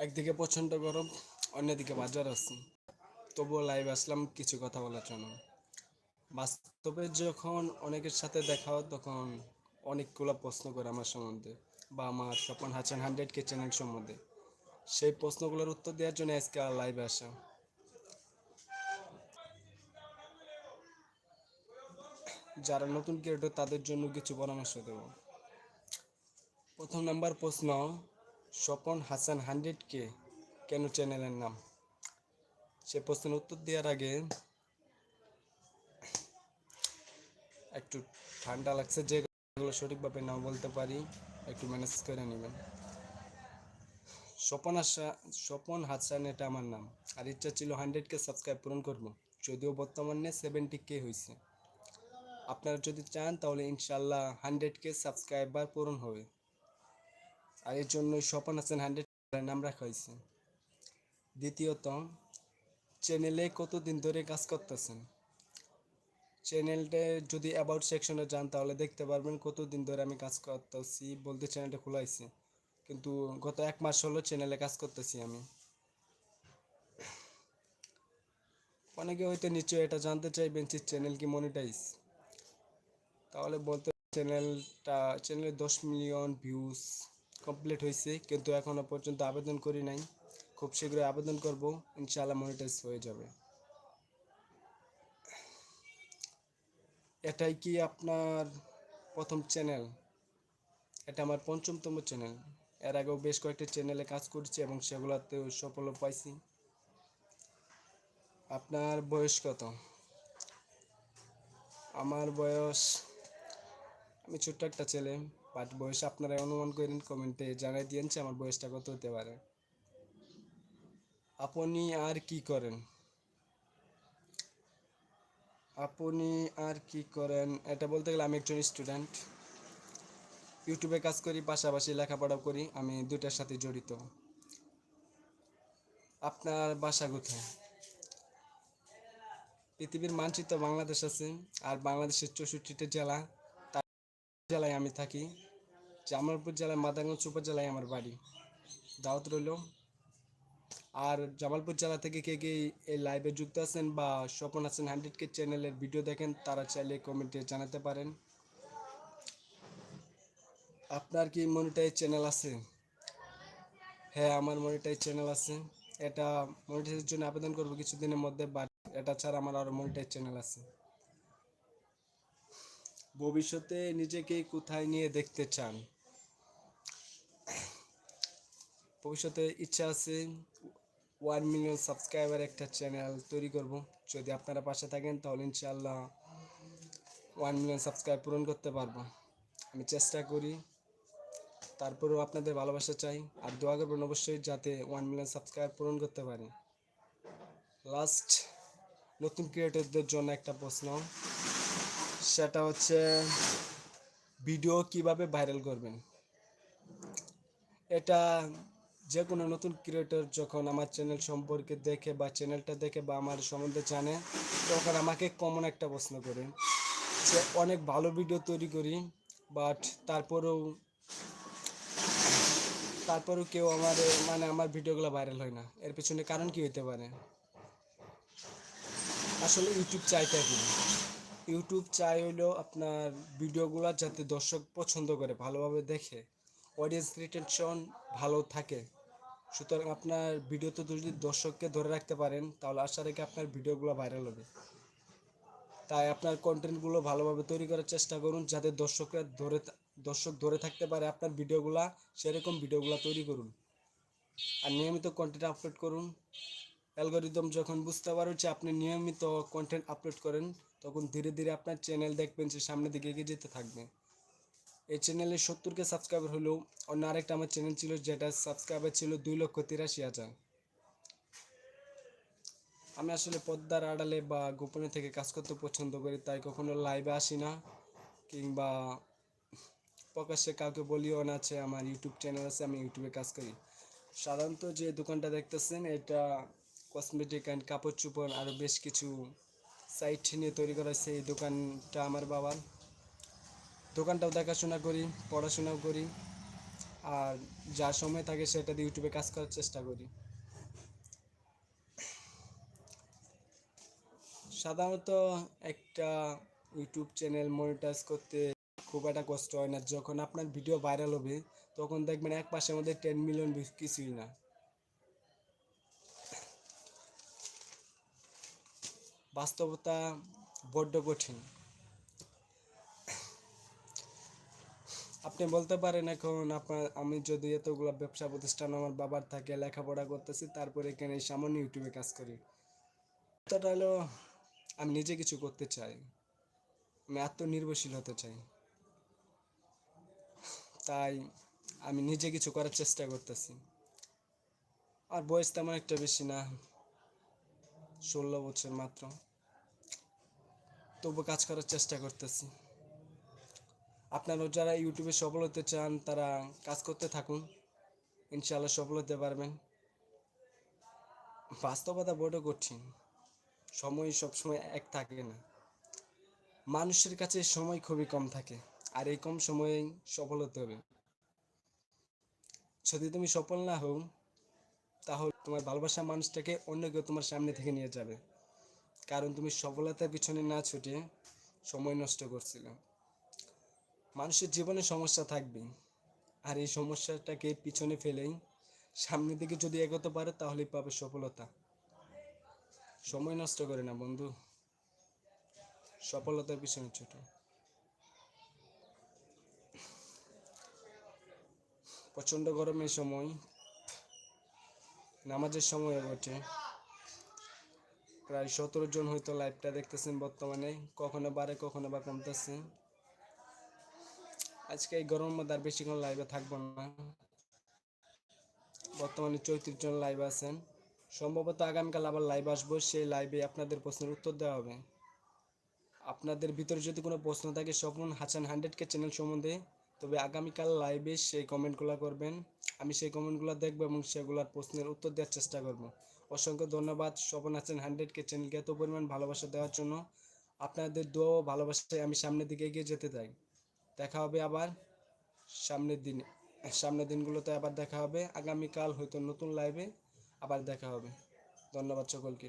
একদিকে প্রচণ্ড গরম, অন্যদিকে বাজার আছে। তবুও লাইভ আসলাম কিছু কথা বলার জন্য। বাস্তবে যখন অনেকের সাথে দেখা হয়, তখন অনেকগুলো প্রশ্ন করে আমার সম্বন্ধে বা আমার Swapan Hasan hundred K channel সম্বন্ধে। সেই প্রশ্নগুলোর উত্তর দেওয়ার জন্য আজকে লাইভে আসা। যারা নতুন ক্রিয়েটর তাদের জন্য কিছু পরামর্শ দেব। প্রথম নাম্বার প্রশ্ন স্বপন হাসান হান্ড্রেডকে কেন চ্যানেলের নাম? সে প্রশ্নের উত্তর দেওয়ার আগে একটু ঠান্ডা লাগছে যেগুলো সঠিকভাবে নাও বলতে পারি, একটু ম্যানেজ করে নেবেন। স্বপন হাসা, স্বপন হাসান এটা আমার নাম। আর ইচ্ছা ছিল হান্ড্রেড কে সাবস্ক্রাইব পূরণ করব, যদিও বর্তমানে সেভেন্টি কে হয়েছে আপনারা যদি চান তাহলে ইনশাল্লাহ হান্ড্রেড কে সাবস্ক্রাইবার পূরণ হবে। আর এর জন্য স্বপন হাসান হান্ড্রেড নাম রাখা হয়েছে। দ্বিতীয়ত চ্যানেলে কতদিন ধরে কাজ করতেছেন? চ্যানেলটা যদি অ্যাবাউট সেকশনে যান, তাহলে দেখতে পারবেন কতদিন ধরে আমি কাজ করতেছি বলতে চ্যানেলটা খোলা হয়েছে। কিন্তু গত এক মাস হলো চ্যানেলে কাজ করতেছি আমি। অনেকে হয়তো নিশ্চয়ই এটা জানতে চাইবেন যে চ্যানেল কি মনিটাইজ তাহলে বলতে চ্যানেলটা চ্যানেলে দশ মিলিয়ন ভিউজ কমপ্লিট হয়েছে, কিন্তু এখনও পর্যন্ত আবেদন করি নাই। খুব শীঘ্রই আবেদন করব, ইনশাআল্লাহ মনিটাইজ হয়ে যাবে। এটাই কি আপনার প্রথম চ্যানেল এটা আমার পঞ্চমতম চ্যানেল এর আগেও বেশ কয়েকটি চ্যানেলে কাজ করছি এবং সেগুলোতেও সফলও পাইছি। আপনার বয়স কত? আমার বয়স, আমি ছোট্ট একটা ছেলে। বাট বয়স আপনারা অনুমান করেন কমেন্টে জানাই দিয়েন যে আমার বয়সটা কত হতে পারে। আপনি আর কি করেন? আপনি আর কি করেন? এটা বলতে গেলে আমি একজন স্টুডেন্ট ইউটিউবে কাজ করি, পাশাপাশি লেখাপড়াও করি, আমি দুটার সাথে জড়িত। আপনার বাসা কোথায়? পৃথিবীর মানচিত্র বাংলাদেশ আছে, আর বাংলাদেশের চৌষট্টিটা জেলা জেলায় আমি থাকি। জামালপুর জেলায়, মাদারগঞ্জ উপজেলায় আমার বাড়ি। দাওয়াত রইল। আর জামালপুর জেলা থেকে কে কে এই লাইভে যুক্ত আছেন বা স্বপন আছেন হান্ড্রেড কে চ্যানেলের ভিডিও দেখেন, তারা চাইলে কমেন্টে জানাতে পারেন। আপনার কি মনিটাইজ চ্যানেল আছে? হ্যাঁ আমার মনিটাইজ চ্যানেল আছে। এটা মনিটাইজের জন্য আবেদন করব কিছুদিনের মধ্যে বাট এটা ছাড়া আমার আরও মনিটাইজ চ্যানেল আছে। ভবিষ্যতে নিজেকে কোথায় নিয়ে দেখতে চান? ভবিষ্যতে ইচ্ছা আছে ওয়ান মিলিয়ন সাবস্ক্রাইবার একটা চ্যানেল তৈরি করব। যদি আপনারা পাশে থাকেন, তাহলে ইনশাআল্লাহ ওয়ান মিলিয়ন সাবস্ক্রাইব পূরণ করতে পারব। আমি চেষ্টা করি, তারপরেও আপনাদের ভালোবাসা চাই আর দোয়া করবেন অবশ্যই যাতে ওয়ান মিলিয়ন সাবস্ক্রাইব পূরণ করতে পারি। লাস্ট নতুন ক্রিয়েটরদের জন্য একটা প্রশ্ন। সেটা হচ্ছে ভিডিও কীভাবে ভাইরাল করবেন? এটা যে কোনো নতুন ক্রিয়েটর যখন আমার চ্যানেল সম্পর্কে দেখে বা চ্যানেলটা দেখে বা আমার সম্বন্ধে জানে, তখন আমাকে কমন একটা প্রশ্ন করে যে, অনেক ভালো ভিডিও তৈরি করি বাট তারপরেও তারপরেও কেউ আমার মানে আমার ভিডিওগুলো ভাইরাল হয় না। এর পেছনে কারণ কি হতে পারে? আসলে ইউটিউব চাইটা কি? ইউটিউব চাই হলো আপনার ভিডিওগুলো যাতে দর্শক পছন্দ করে, ভালোভাবে দেখে। অডিয়েন্স রিটেনশন ভালো থাকে। সুতরাং আপনার ভিডিওতে যদি দর্শককে ধরে রাখতে পারেন, তাহলে আশা রেখে আপনার ভিডিওগুলো ভাইরাল হবে। তাই আপনার কন্টেন্টগুলো ভালোভাবে তৈরি করার চেষ্টা করুন, যাতে দর্শকরা ধরে দর্শক ধরে থাকতে পারে আপনার ভিডিওগুলা, সেরকম ভিডিওগুলো তৈরি করুন। আর নিয়মিত কন্টেন্ট আপলোড করুন। অ্যালগোরিদম যখন বুঝতে পারো যে আপনি নিয়মিত কন্টেন্ট আপলোড করেন, তখন ধীরে ধীরে আপনার চ্যানেল দেখবেন যে সামনের দিকে এগিয়ে যেতে থাকবে। এই চ্যানেলে সত্তরকে সাবস্ক্রাইবার হলো অন্য আরেকটা আমার চ্যানেল ছিল, যেটা সাবস্ক্রাইবার ছিল দুই লক্ষ তিরাশি হাজার। আমি আসলে পদ্মার আড়ালে বা গোপনে থেকে কাজ করতে পছন্দ করি, তাই কখনো লাইভে আসি না, কিংবা প্রকাশ্যে কাউকে বলিও না আছে আমার ইউটিউব চ্যানেল আছে, আমি ইউটিউবে কাজ করি। সাধারণত যে দোকানটা দেখতেছেন, এটা কসমেটিক অ্যান্ড কাপড় চোপড় আরও বেশ কিছু সাইট নিয়ে তৈরি করা হয়েছে এই দোকানটা আমার বাবার। দোকানটাও দেখাশোনা করি, পড়াশোনাও করি, আর যা সময় থাকে সেটা দিয়ে ইউটিউবে কাজ করার চেষ্টা করি। সাধারণত একটা ইউটিউব চ্যানেল মনিটাইজ করতে খুব একটা কষ্ট হয় না। যখন আপনার ভিডিও ভাইরাল হবে, তখন দেখবেন এক মাসের মধ্যে টেন মিলিয়ন কিছুই না। বাস্তবতা বড্ড কঠিন। আপনি বলতে পারেন এখন আপনার, আমি যদি এতগুলো ব্যবসা প্রতিষ্ঠান আমার বাবার থাকে, লেখাপড়া করতেছি, তারপরে এখানে সামান্য ইউটিউবে কাজ করি। কথাটা হলো, আমি নিজে কিছু করতে চাই। আমি আত্মনির্ভরশীল হতে চাই। তাই আমি নিজে কিছু করার চেষ্টা করতেছি। আর বয়স তেমন একটা বেশি না, ষোলো বছর মাত্র। তবু কাজ করার চেষ্টা করতেছি। আপনারাও যারা ইউটিউবে সফল হতে চান, তারা কাজ করতে থাকুন। ইনশাআল্লাহ সফল হতে পারবেন। বাস্তবতা বড় কঠিন। সময় সবসময় এক থাকে না। মানুষের কাছে সময় খুবই কম থাকে, আর এই কম সময়ে সফল হতে হবে। যদি তুমি সফল না হও, তাহলে তোমার ভালোবাসা মানুষটাকে অন্য কেউ তোমার সামনে থেকে নিয়ে যাবে। কারণ তুমি সফলতার পিছনে না ছুটে সময় নষ্ট করছিল। মানুষের জীবনে সমস্যা থাকবে আর এই সমস্যাটাকে পিছনে ফেলেই সামনের দিকে যদি এগোতে পারে, তাহলেই পাবে সফলতা। সময় নষ্ট করে না বন্ধু। সফলতার পিছনে ছোট। প্রচণ্ড গরমের সময়, নামাজের সময় বটে প্রায় সতেরো জন হয়তো লাইভটা দেখতেছেন বর্তমানে। কখনো বাড়ে, কখনো বা কমতেছে। আজকে এই গরমের মধ্যে আর বেশিক্ষণ লাইভে থাকব না। বর্তমানে চৌত্রিশ জন লাইভ আছেন। সম্ভবত আগামীকাল আবার লাইভ আসব, সেই লাইভে আপনাদের প্রশ্নের উত্তর দেওয়া হবে। আপনাদের ভিতরে যদি কোনো প্রশ্ন থাকে, Swapan Hasan hundred K channel সম্বন্ধে, তবে আগামীকাল লাইভে সেই কমেন্টগুলো করবেন। আমি সেই কমেন্টগুলো দেখব এবং সেগুলোর প্রশ্নের উত্তর দেওয়ার চেষ্টা করব। অসংখ্য ধন্যবাদ স্বপন হাসান হান্ড্রেড কে চ্যানেলকে এত পরিমাণ ভালোবাসা দেওয়ার জন্য। আপনাদের দোয়া ভালোবাসায় আমি সামনের দিকে এগিয়ে যেতে চাই। দেখা হবে আবার সামনের দিনে, সামনের দিনগুলোতে আবার দেখা হবে। আগামীকাল হয়তো নতুন লাইভে আবার দেখা হবে। ধন্যবাদ সকলকে।